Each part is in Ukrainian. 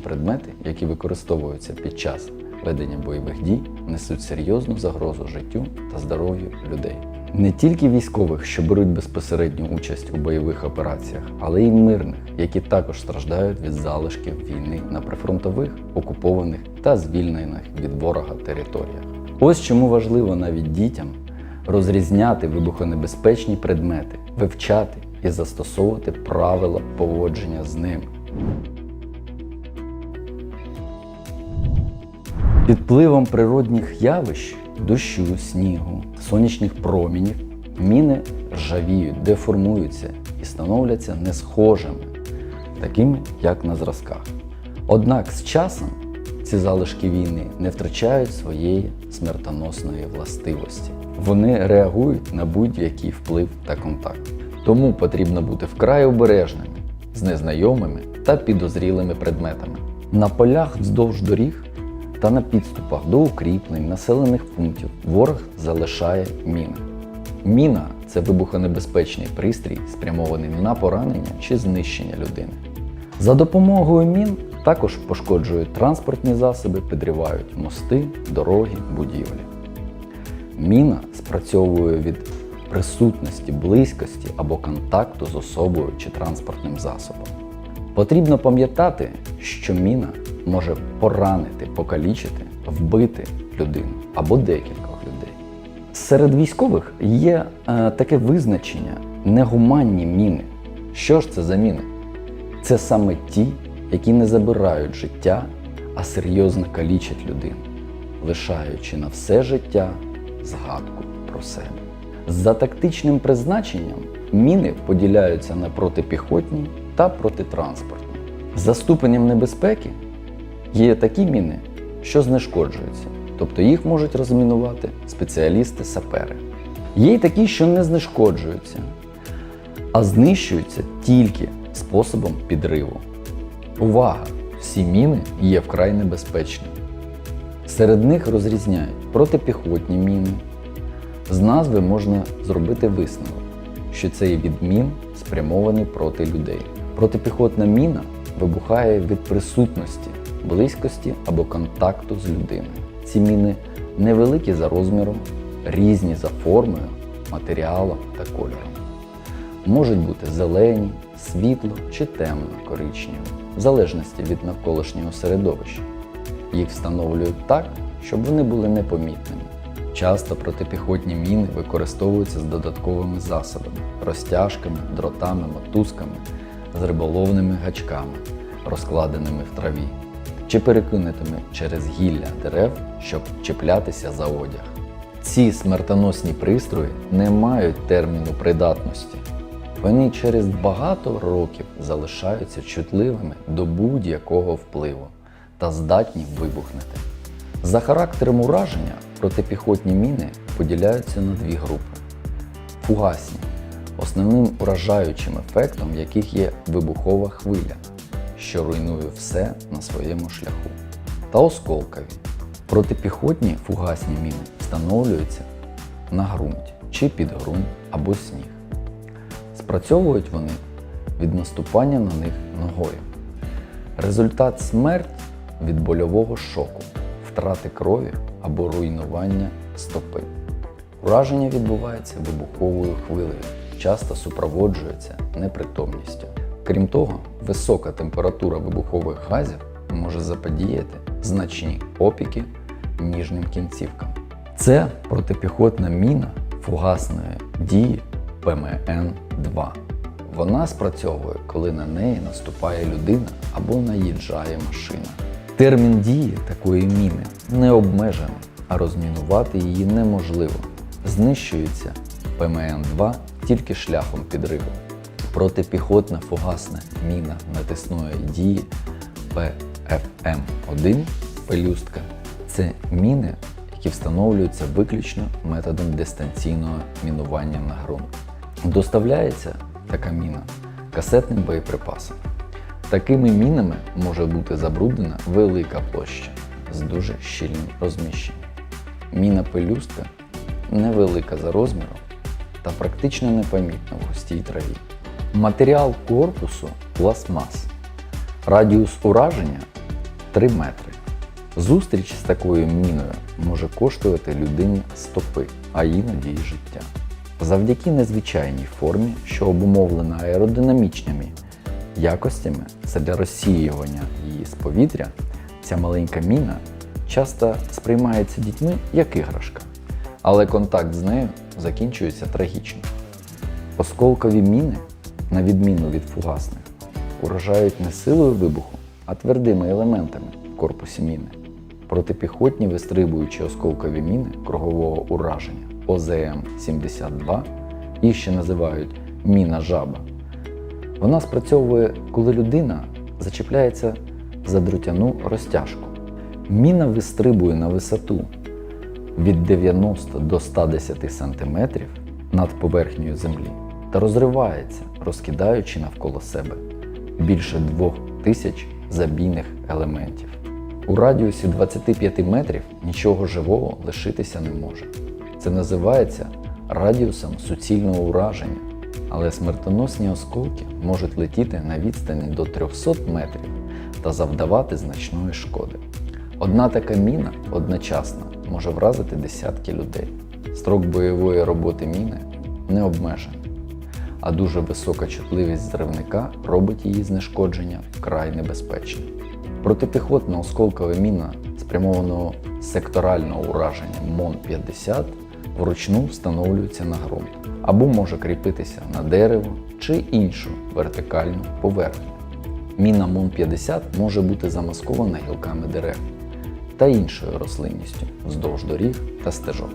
предмети, які використовуються під час ведення бойових дій, несуть серйозну загрозу життю та здоров'ю людей. Не тільки військових, що беруть безпосередню участь у бойових операціях, але й мирних, які також страждають від залишків війни на прифронтових, окупованих та звільнених від ворога територіях. Ось чому важливо навіть дітям розрізняти вибухонебезпечні предмети, вивчати і застосовувати правила поводження з ними. Під впливом природних явищ, дощу, снігу, сонячних промінів, міни ржавіють, деформуються і становляться несхожими, такими, як на зразках. Однак з часом ці залишки війни не втрачають своєї смертоносної властивості. Вони реагують на будь-який вплив та контакт. Тому потрібно бути вкрай обережними з незнайомими та підозрілими предметами. На полях вздовж доріг та на підступах до укріплень, населених пунктів ворог залишає міни. Міна це вибухонебезпечний пристрій, спрямований на поранення чи знищення людини. За допомогою мін також пошкоджують транспортні засоби, підривають мости, дороги, будівлі. Міна спрацьовує від присутності, близькості або контакту з особою чи транспортним засобом. Потрібно пам'ятати, що міна може поранити, покалічити, вбити людину або декількох людей. Серед військових є е, таке визначення негуманні міни. Що ж це за міни? Це саме ті, які не забирають життя, а серйозно калічать людину, лишаючи на все життя згадку про себе. За тактичним призначенням міни поділяються на протипіхотні та протитранспортні. За ступенем небезпеки є такі міни, що знешкоджуються, тобто їх можуть розмінувати спеціалісти-сапери. Є й такі, що не знешкоджуються, а знищуються тільки способом підриву. Увага! Всі міни є вкрай небезпечними. Серед них розрізняють протипіхотні міни. З назви можна зробити висновок, що це є від мін, спрямований проти людей. Протипіхотна міна вибухає від присутності, близькості або контакту з людиною. Ці міни невеликі за розміром, різні за формою, матеріалом та кольором. Можуть бути зелені, світло чи темно-коричневі, в залежності від навколишнього середовища. Їх встановлюють так, щоб вони були непомітними. Часто протипіхотні міни використовуються з додатковими засобами, розтяжками, дротами, мотузками, з риболовними гачками, розкладеними в траві, чи перекинутими через гілля дерев, щоб чіплятися за одяг. Ці смертоносні пристрої не мають терміну придатності. Вони через багато років залишаються чутливими до будь-якого впливу та здатні вибухнути. За характером ураження протипіхотні міни поділяються на дві групи: фугасні, основним уражаючим ефектом яких є вибухова хвиля, що руйнує все на своєму шляху, та осколкові. Протипіхотні фугасні міни встановлюються на ґрунті чи під ґрунт або сніг. Спрацьовують вони від наступання на них ногою. Результат смерть від больового шоку, втрати крові або руйнування стопи. Ураження відбувається вибуховою хвилею, часто супроводжується непритомністю. Крім того, висока температура вибухових газів може заподіяти значні опіки ніжним кінцівкам. Це протипіхотна міна фугасної дії ПМН-2. Вона спрацьовує, коли на неї наступає людина або наїжджає машина. Термін дії такої міни не обмежений, а розмінувати її неможливо. Знищується ПМН-2 тільки шляхом підриву. Протипіхотна фугасна міна натисної дії ПФМ-1 пелюстка це міни, які встановлюються виключно методом дистанційного мінування на ґрунт. Доставляється така міна касетним боєприпасом. Такими мінами може бути забруднена велика площа з дуже щільним розміщенням. Міна пелюстка невелика за розміром та практично непомітна в густій траві. Матеріал корпусу пластмас. Радіус ураження 3 метри. Зустріч з такою міною може коштувати людині стопи, а іноді й життя. Завдяки незвичайній формі, що обумовлена аеродинамічними якостями для розсіювання її з повітря, ця маленька міна часто сприймається дітьми як іграшка, але контакт з нею закінчується трагічно. Осколкові міни, на відміну від фугасних, уражають не силою вибуху, а твердими елементами в корпусі міни. Протипіхотні вистрибуючі осколкові міни кругового ураження ОЗМ-72, їх ще називають міна жаба. Вона спрацьовує, коли людина зачіпляється за друтяну розтяжку. Міна вистрибує на висоту від 90 до 110 см над поверхнею землі та розривається, розкидаючи навколо себе більше 2000 забійних елементів. У радіусі 25 метрів нічого живого лишитися не може. Це називається радіусом суцільного ураження, але смертоносні осколки можуть летіти на відстані до 300 метрів та завдавати значної шкоди. Одна така міна одночасно може вразити десятки людей. Строк бойової роботи міни не обмежений, а дуже висока чутливість зривника робить її знешкодження вкрай небезпечним. Протипіхотна осколкова міна спрямованого секторального ураження МОН-50 вручну встановлюється на ґрунт або може кріпитися на дерево чи іншу вертикальну поверхню. Міна МОН-50 може бути замаскована гілками дерев та іншою рослинністю вздовж доріг та стежок.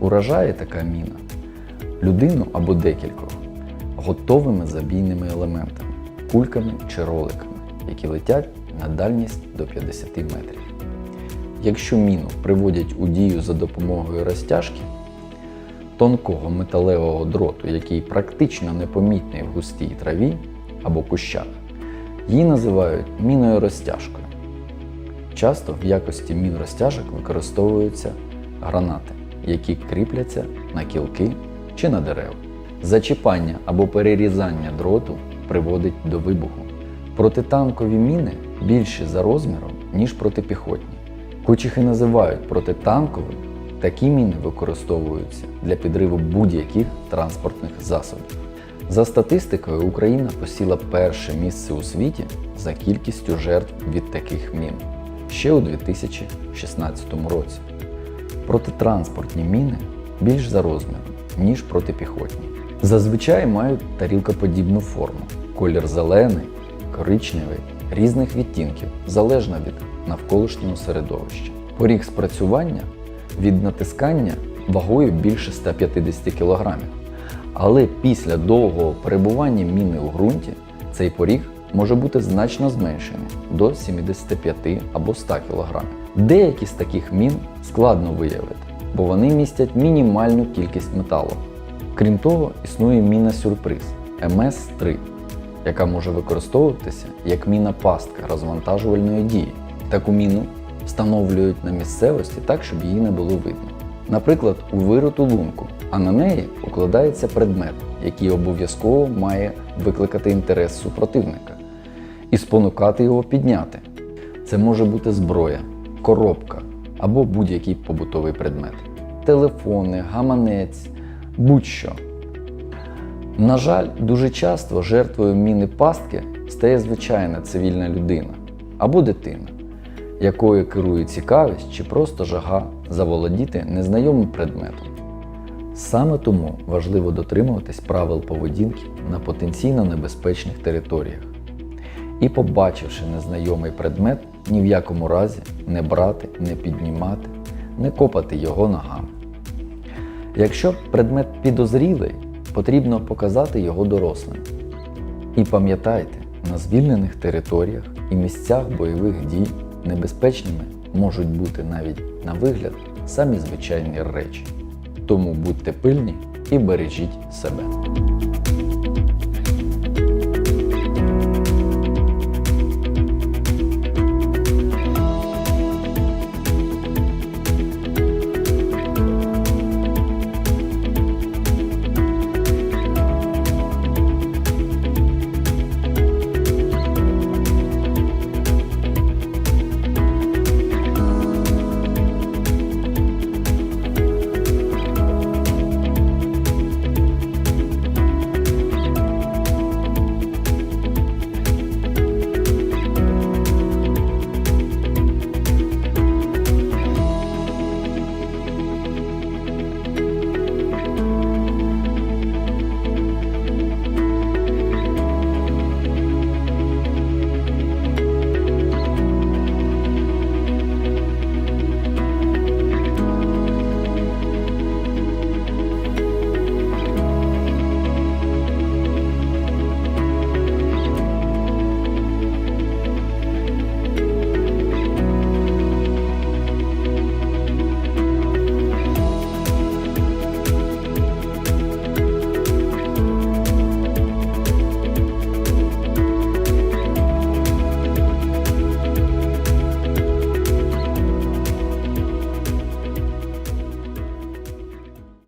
Уражає така міна людину або декількох готовими забійними елементами, кульками чи роликами, які летять на дальність до 50 метрів. Якщо міну приводять у дію за допомогою розтяжки, тонкого металевого дроту, який практично непомітний в густій траві або кущах, її називають міною розтяжкою. Часто в якості мін розтяжок використовуються гранати, які кріпляться на кілки чи на дерева. Зачіпання або перерізання дроту приводить до вибуху. Протитанкові міни більші за розміром, ніж протипіхотні. І називають протитанковими, такі міни використовуються для підриву будь-яких транспортних засобів. За статистикою, Україна посіла перше місце у світі за кількістю жертв від таких мін ще у 2016 році. Протитранспортні міни більш за розміром, ніж протипіхотні. Зазвичай мають тарілкоподібну форму, колір зелений, коричневий, різних відтінків, залежно від навколишнього середовища. Поріг спрацювання від натискання вагою більше 150 кг. Але після довгого перебування міни у ґрунті цей поріг може бути значно зменшений до 75 або 100 кг. Деякі з таких мін складно виявити, бо вони містять мінімальну кількість металу. Крім того, існує міна сюрприз МС-3, яка може використовуватися як міна пастка розвантажувальної дії. Таку міну встановлюють на місцевості так, щоб її не було видно. Наприклад, у вириту лунку, а на неї укладається предмет, який обов'язково має викликати інтерес супротивника і спонукати його підняти. Це може бути зброя, коробка або будь-який побутовий предмет. Телефони, гаманець, будь-що. На жаль, дуже часто жертвою міни пастки стає звичайна цивільна людина або дитина, якою керує цікавість чи просто жага заволодіти незнайомим предметом. Саме тому важливо дотримуватись правил поведінки на потенційно небезпечних територіях. І, побачивши незнайомий предмет, ні в якому разі не брати, не піднімати, не копати його ногами. Якщо предмет підозрілий, потрібно показати його дорослим. І пам'ятайте, на звільнених територіях і місцях бойових дій небезпечними можуть бути навіть на вигляд самі звичайні речі. Тому будьте пильні і бережіть себе.